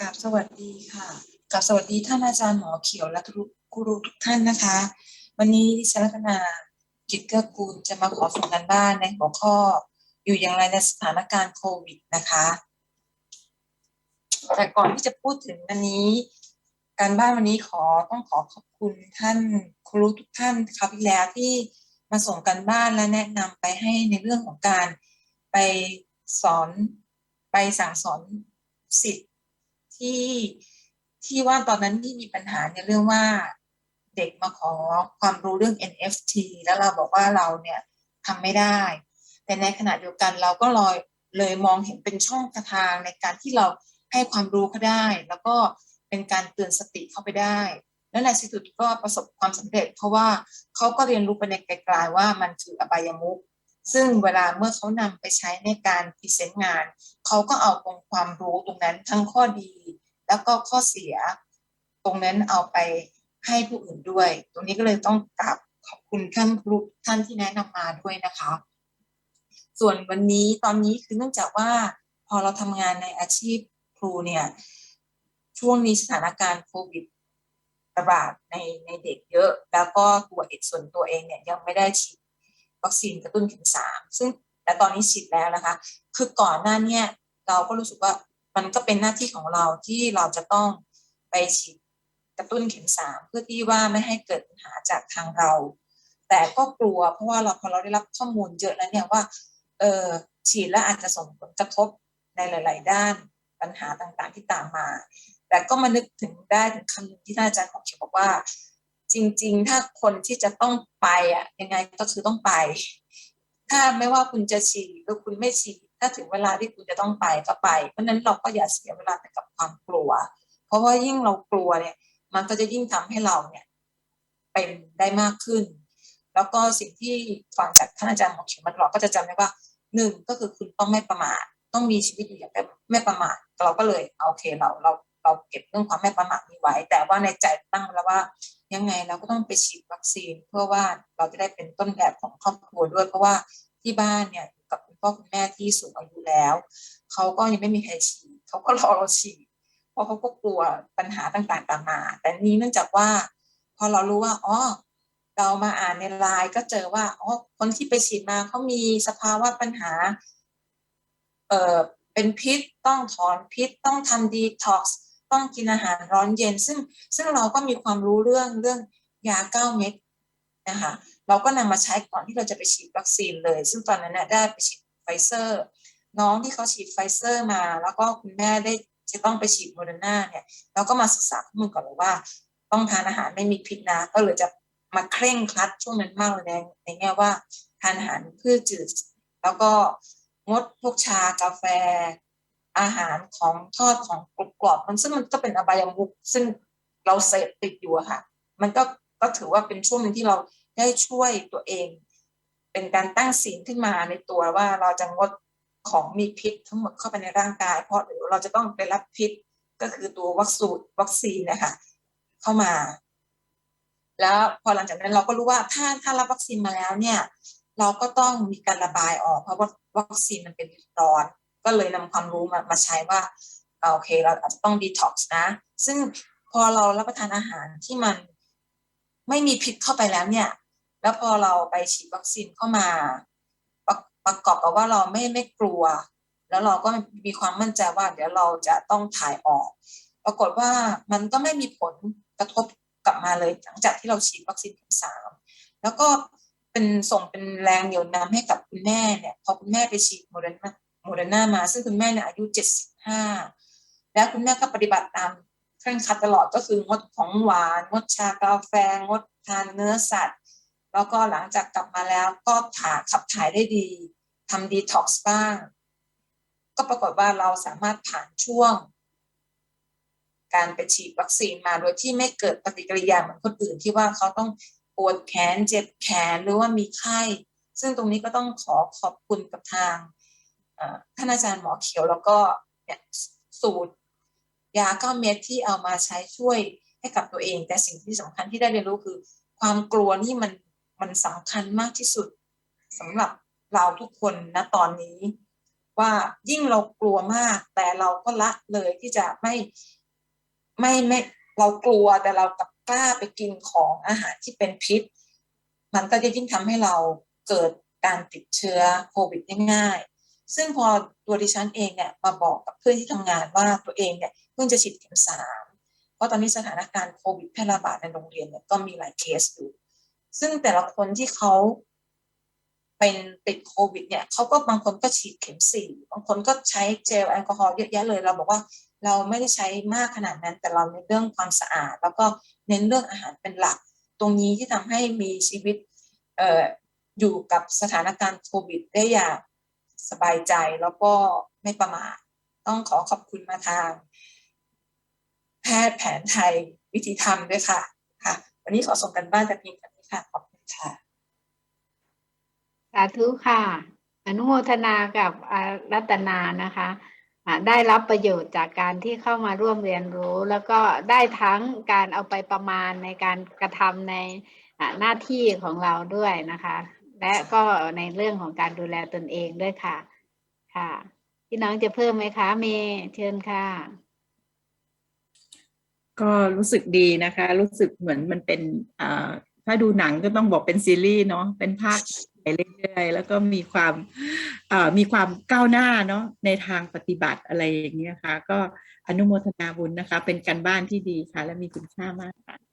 กับสวัสดีค่ะ กับสวัสดีท่านอาจารย์หมอเขียวและทุกครูทุกท่านนะคะ วันนี้ดิฉันรัตนากิจเกื้อกูลจะมาขอส่งกันบ้านในหัวข้ออยู่อย่างไรในสถานการณ์โควิดนะคะ แต่ก่อนที่จะพูดถึงอันนี้ การบ้านวันนี้ขอต้องขอขอบคุณท่านครูทุกท่านครับที่แล้วที่มาส่งกันบ้านและแนะนำไปให้ในเรื่องของการไปสอนไปสั่งสอนสิทธิ ที่ที่ว่าตอนนั้นที่มีปัญหาในเรื่องว่าเด็กมาขอความรู้เรื่อง NFT แล้วเราบอกว่าเราเนี่ยทำไม่ได้ แต่ในขณะเดียวกันเราก็ลอยเลยมองเห็นเป็นช่องทางในการที่เราให้ความรู้เขาได้ แล้วก็เป็นการเตือนสติเข้าไปได้และในที่สุดก็ประสบความสำเร็จ เพราะว่าเขาก็เรียนรู้ไปในไกลๆว่ามันคืออบายมุข ซึ่งเวลาเมื่อเขานำไปใช้ในการพรีเซนต์งาน เขาก็เอาองค์ความรู้ตรงนั้นทั้งข้อดี แล้วก็ข้อเสีย ตรงนั้นเอาไปให้ผู้อื่นด้วย ตรงนี้ก็เลยต้องกราบขอบคุณท่านครูท่านที่แนะนำมาด้วยนะคะ ส่วนวันนี้ตอนนี้คือเนื่องจากว่าพอเราทำงานในอาชีพครูเนี่ยช่วงนี้สถานการณ์โควิดระบาดในในเด็กเยอะ แล้วก็ตัวเอกส่วนตัวเองเนี่ยยังไม่ได้ฉีด วัคซีนกระตุ้นเข็มสามซึ่งแต่ตอนนี้ฉีดแล้วนะคะ คือก่อนหน้าเนี่ยเราก็รู้สึกว่ามันก็เป็นหน้าที่ของเราที่เราจะต้องไปฉีดกระตุ้นเข็มสามเพื่อที่ว่าไม่ให้เกิดปัญหาจากทางเรา แต่ก็กลัวเพราะว่าเราพอเราได้รับข้อมูลเยอะแล้วเนี่ยว่าเออฉีดแล้วอาจจะส่งผลกระทบในหลาย ๆ ด้านปัญหาต่างๆที่ตามมา แต่ก็มานึกถึงได้ถึงคำที่ท่านอาจารย์ของเขียวบอกว่า จริง ๆ ถ้าคนที่จะต้องไปอะยังไงก็คือต้องไป ถ้าไม่ว่าคุณจะฉีดหรือคุณไม่ฉีดถ้าถึงเวลาที่คุณจะต้องไปก็ไป เพราะนั้นเราก็อย่าเสียเวลาไปกับความกลัว เพราะว่ายิ่งเรากลัวเนี่ย มันก็จะยิ่งทำให้เราเนี่ยเป็นได้มากขึ้น แล้วก็สิ่งที่ฟังจากท่านอาจารย์หมอเขียวมาตลอดก็จะจำได้ว่าหนึ่งก็คือคุณต้องไม่ประมาทต้องมีชีวิตอยู่อย่างไม่ประมาทเราก็เลยโอเคเราเรา เราเก็บเรื่องความไม่ประมาทนี้ไว้ แต่ว่าในใจตั้งแล้วว่ายังไงเราก็ต้องไปฉีดวัคซีน เพื่อว่าเราจะได้เป็นต้นแบบของครอบครัวด้วย เพราะว่าที่บ้านเนี่ยกับคุณพ่อคุณแม่ที่สูงอายุแล้วเขาก็ยังไม่มีใครฉีดเขาก็รอเราฉีดเพราะเขาก็กลัวปัญหาต่างๆตามมา แต่นี้เนื่องจากว่า พอเรารู้ว่าอ๋อเรามาอ่านในไลน์ก็เจอว่าอ๋อคนที่ไปฉีดมาเขามีสภาวะปัญหา เอ่อเป็นพิษต้องถอนพิษต้องทำดีท็อกซ์ ต้องกินอาหารร้อนเย็น ซึ่งซึ่งเราก็มีความรู้เรื่องเรื่องยาเก้าเม็ดนะคะเราก็นำมาใช้ก่อนที่เราจะไปฉีดวัคซีนเลย ซึ่งตอนนั้นนะได้ไปฉีดไฟเซอร์ น้องที่เขาฉีดไฟเซอร์มา แล้วก็คุณแม่ได้จะต้องไปฉีดโมเดอร์นาเนี่ยเราก็มาศึกษาข้อมูลก่อนเลยว่า ต้องทานอาหารไม่มีพิษนะก็เลยจะมาเคร่งครัดช่วงนั้นมากเลยในในแง่ว่าทานอาหารพืชจืด แล้วก็งดพวกชากาแฟ อาหารของทอดของกรอบรบมันซึ่งมันก็เป็นอบายมุขซึ่งเราเสพติดอยู่ค่ะ มันก็ก็ถือว่าเป็นช่วงหนึ่งที่เราได้ช่วยตัวเอง เป็นการตั้งศีลขึ้นมาในตัวว่าเราจะงดของมีพิษทั้งหมดเข้าไปในร่างกาย เพราะเดี๋ยวเราจะต้องไปรับพิษก็คือตัววัคซีนวัคซีนนะคะเข้ามา แล้วพอหลังจากนั้นเราก็รู้ว่าถ้าถ้ารับวัคซีนมาแล้วเนี่ย เราก็ต้องมีการระบายออก เพราะว่าวัคซีนมันเป็นร้อน ก็เลยนำความรู้มามาใช้ว่าโอเค เราอาจจะต้องดีท็อกซ์นะ ซึ่งพอเรารับประทานอาหารที่มันไม่มีพิษเข้าไปแล้วเนี่ย แล้วพอเราไปฉีดวัคซีนเข้ามา ประประกอบกับว่าเราไม่ไม่กลัว แล้วเราก็มีความมั่นใจว่า เดี๋ยวเราจะต้องถ่ายออก ปรากฏว่ามันก็ไม่มีผลกระทบกลับมาเลยหลังจากที่เราฉีดวัคซีนเข็มสามแล้วก็เป็นส่งเป็นแรงเหนี่ยวนำให้กับคุณแม่เนี่ยพอคุณแม่ไปฉีดโมเดอร์นา โมเดอร์นามา ซึ่งคุณแม่เนี่ยอายุเจ็ดสิบห้าแล้วคุณแม่ก็ปฏิบัติตามเคร่งครัดตลอดก็คืองดของหวาน งดชากาแฟ งดทานเนื้อสัตว์ แล้วก็หลังจากกลับมาแล้วก็ถ่าขับถ่ายได้ดีทำดีท็อกซ์บ้าง ก็ปรากฏว่าเราสามารถผ่านช่วง การไปฉีดวัคซีนมาโดยที่ไม่เกิดปฏิกิริยาเหมือนคนอื่นที่ว่าเขาต้องปวดแขนเจ็บแขนหรือว่ามีไข้ ซึ่งตรงนี้ก็ต้องขอขอบคุณกับทาง ท่านอาจารย์หมอเขียวแล้วก็สูตรยาเก้าเม็ดที่เอามาใช้ช่วยให้กับตัวเอง แต่สิ่งที่สำคัญที่ได้เรียนรู้คือ ความกลัวนี่มันมันสำคัญมากที่สุดสำหรับเราทุกคนณตอนนี้ ว่ายิ่งเรากลัวมาก แต่เราก็ละเลยที่จะไม่ไม่ไม่เรากลัวแต่เรากลับกล้าไปกินของอาหารที่เป็นพิษ มันก็จะยิ่งทำให้เราเกิดการติดเชื้อโควิดได้ง่าย ซึ่งพอตัวดิฉันเองเนี่ยมาบอกกับเพื่อนที่ทำงานว่าตัวเองเนี่ยเพิ่งจะฉีดเข็มสามเพราะตอนนี้สถานการณ์โควิดแพร่ระบาดในโรงเรียนเนี่ยก็มีหลายเคสอยู่ซึ่งแต่ละคนที่เขาเป็นติดโควิดเนี่ยเขาก็บางคนก็ฉีดเข็มสี่บางคนก็ใช้เจลแอลกอฮอล์เยอะแยะเลยเราบอกว่าเราไม่ได้ใช้มากขนาดนั้น แต่เราเน้นเรื่องความสะอาด แล้วก็เน้นเรื่องอาหารเป็นหลัก ตรงนี้ที่ทำให้มีชีวิตอออยู่กับสถานการณ์โควิดได้อย่าง สบายใจแล้วก็ไม่ประมาทต้องขอขอบคุณมาทาง แพทย์แผนไทยวิธีธรรมด้วยค่ะค่ะ วันนี้ขอส่งกันบ้านแต่เพียงเท่านี้ค่ะขอบคุณค่ะสาธุค่ะ อนุโมทนากับอรัตนานะคะได้รับประโยชน์จากการที่เข้ามาร่วมเรียนรู้ แล้วก็ได้ทั้งการเอาไปประมาณในการกระทำในหน้าที่ของเราด้วยนะคะ และก็ในเรื่องของการดูแลตนเองด้วยค่ะ ค่ะพี่น้องจะเพิ่มไหมคะเมย์เชิญค่ะ ก็รู้สึกดีนะคะ รู้สึกเหมือนมันเป็นถ้าดูหนังก็ต้องบอกเป็นซีรีส์เนาะเป็นภาคไปเรื่อยๆแล้วก็มีความมีความก้าวหน้าเนาะในทางปฏิบัติอะไรอย่างเงี้ยค่ะ ก็อนุโมทนาบุญนะคะ เป็นการบ้านที่ดีค่ะ และมีคุณค่ามากค่ะ